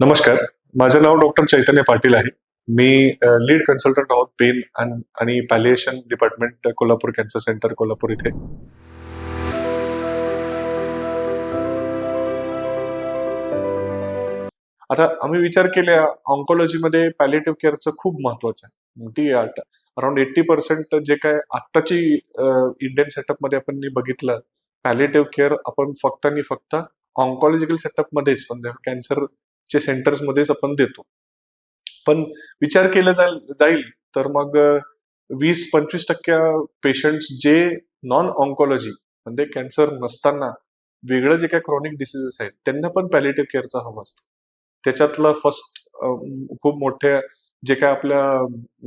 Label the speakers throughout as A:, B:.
A: नमस्कार. माझं नाव डॉक्टर चैतन्य पाटील आहे. मी लीड कन्सल्टंट आहोत पेन आणि palliation department Kolhapur cancer centre Kolhapur इथे. आता आम्ही विचार केला ऑन्कॉलॉजीमध्ये पॅलिएटिव्ह केअरचं खूप महत्वाचं आहे. मोठी अराउंड एट्टी पर्सेंट जे काय आत्ताची इंडियन सेटअपमध्ये आपण बघितलं पॅलेटिव्ह केअर आपण फक्त आणि फक्त ऑन्कॉलॉजिकल सेटअपमध्येच म्हणजे चे सेंटर्समध्येच आपण देतो. पण विचार केला जाईल जाईल तर मग वीस पंचवीस टक्के पेशंट्स जे नॉन ऑन्कॉलॉजी म्हणजे कॅन्सर नसताना वेगळं जे काही क्रॉनिक डिसिजेस आहेत त्यांना पण पॅलेटिव्ह केअरचा हवा असतं. त्याच्यातलं फर्स्ट खूप मोठे जे काय आपल्या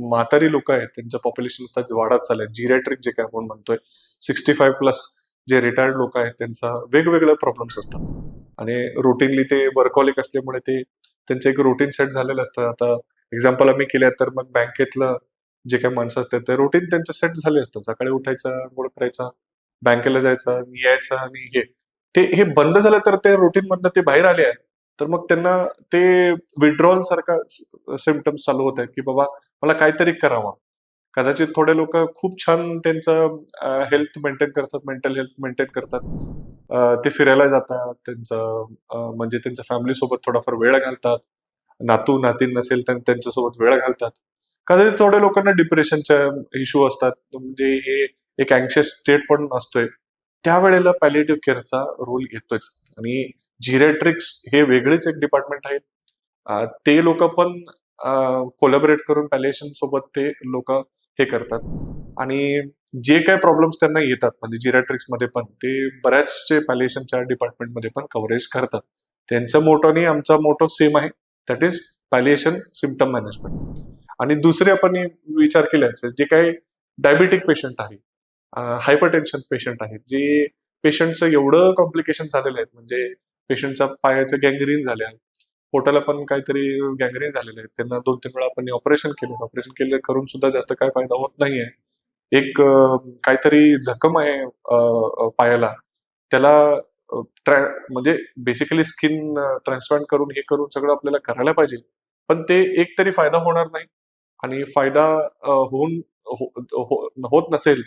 A: म्हातारी लोक आहेत त्यांचं पॉप्युलेशन आता वाढत चाललंय. जिरॅट्रिक जे काय आपण म्हणतोय सिक्स्टी फाईव्ह प्लस जे रिटायर्ड लोक आहेत त्यांचा वेगवेगळे प्रॉब्लेम्स असतात. आणि रुटीनली ते वर्कॉलिक असल्यामुळे ते त्यांचं एक रुटीन सेट झालेलं असतं. आता एक्झाम्पल आम्ही केल्या तर मग बँकेतलं जे काही माणसं असतात ते रुटीन त्यांचं सेट झाले असतं. सकाळी उठायचं गोळ करायचा बँकेला जायचं यायचं आणि हे. ते हे बंद झालं तर ते रुटीन मधनं ते बाहेर आले आहे तर मग त्यांना ते विड्रॉल सारखा सिमटम्स चालू होत आहेत की बाबा मला काहीतरी करावा. कदाचित थोडे लोक खूप छान त्यांचं हेल्थ मेंटेन करतात मेंटल हेल्थ मेंटेन करतात. ते फिरायला जातात त्यांचं म्हणजे त्यांच्या फॅमिली सोबत थोडाफार वेळ घालतात. नातू नातीन नसेल तर त्यांच्यासोबत वेळ घालतात. कदाचित थोड्या लोकांना डिप्रेशनच्या इश्यू असतात. म्हणजे हे एक अँक्शियस स्टेट पण असतोय. त्यावेळेला पॅलिएटिव्ह केअरचा रोल येतोच आणि जिरेट्रिक्स हे वेगळेच एक डिपार्टमेंट आहे ते लोक पण कोलॅबरेट करून पॅलिएशन सोबत ते लोक हे करतात. आणि जे काही प्रॉब्लेम्स त्यांना येतात म्हणजे जिरॅट्रिक्समध्ये पण ते बऱ्याचशे पॅलिएशनच्या डिपार्टमेंटमध्ये पण कव्हरेज करतात. त्यांचा मोटो आणि आमचा मोटो सेम आहे. That is palliation symptom management आणि दुसरे आपण विचार केल्याचं जे काही डायबिटिक पेशंट आहे हायपरटेन्शन पेशंट आहेत जे पेशंटचं एवढं कॉम्प्लिकेशन झालेलं आहे म्हणजे पेशंटचा पायाचं गँग्रीन झाल्या पोटाला पण काहीतरी गँग्रीन झालेलं आहे त्यांना दोन तीन वेळा आपण ऑपरेशन केलं ऑपरेशन केलं करून सुद्धा जास्त काय फायदा होत नाहीये. एक काहीतरी जखम आहे पायाला. त्याला म्हणजे बेसिकली स्किन ट्रान्सप्लांट करून हे करून सगळं आपल्याला करायला पाहिजे. पण ते एक तरी फायदा होणार नाही. आणि फायदा होऊन हो, हो, होत नसेल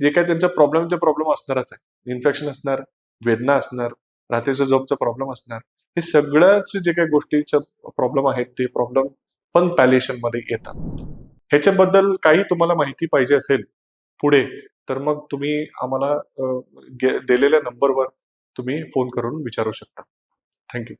A: जे काही त्यांचा प्रॉब्लेम ते प्रॉब्लेम असणारच आहे. इन्फेक्शन असणार वेदना असणार रात्रीच्या झोपचा प्रॉब्लेम असणार. हे सगळ्याच जे काही गोष्टीचे प्रॉब्लेम आहेत ते प्रॉब्लेम पण पॅलिएशनमध्ये येतात. ह्याच्याबद्दल काही तुम्हाला माहिती पाहिजे असेल पुढे तर मग तुम्ही आम्हाला दिलेल्या नंबरवर तुम्ही फोन करून विचारू शकता. थँक्यू.